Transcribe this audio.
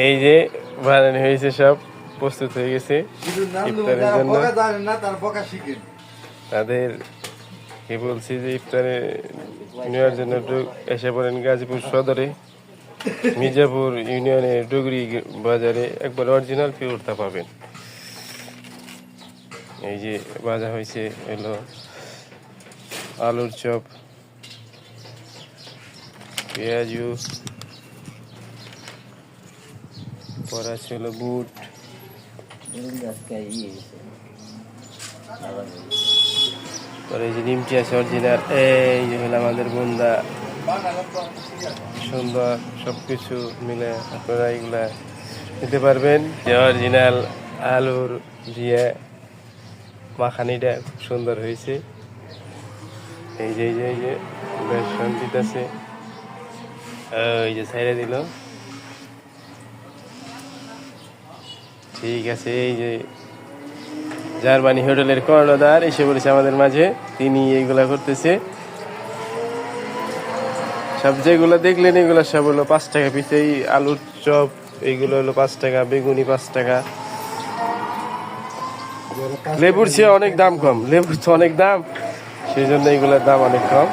এই যে বানানো হয়েছে সব প্রস্তুত হয়ে গেছে ইফতারের জন্য। তাদের কি বলছি যে ইফতারে নেওয়ার জন্য এসে পড়েন গাজীপুর সদরে মির্জাপুর ইউনিয়নের ডুগরি বাজারে একবার অরিজিনাল পিওরটা পাবেন। এই যে ভাজা হয়েছে এলো আলুর চপ পেঁয়াজু পরা ছিল বুট। পরে এই যে নিমটি আছে অরিজিনাল এই যে হলো আমাদের বন্দা। সুন্দর সব কিছু মিলে আপনারা এগুলা নিতে পারবেন। যে অরিজিনাল আলুর দিয়ে মাখানিটা খুব সুন্দর হয়েছে। এই যে এই যে এই যে, বেশ শান্তিতে আছে। ওই যে ছাইড়ে দিল। ঠিক আছে, এই যে জার্মানি হোটেলের কর্ণধার, এসে বলেছে আমাদের মাঝে, তিনি এইগুলা করতেছে। সব যেগুলো দেখলেন, এগুলো সব হলো পাঁচ টাকা পিস এই আলুর চপ, এইগুলো হলো পাঁচ টাকা, বেগুনি পাঁচ টাকা। লেবুর চেয়ে অনেক দাম কম, লেবুর তো অনেক দাম, সেই জন্য এগুলোর দাম অনেক কম।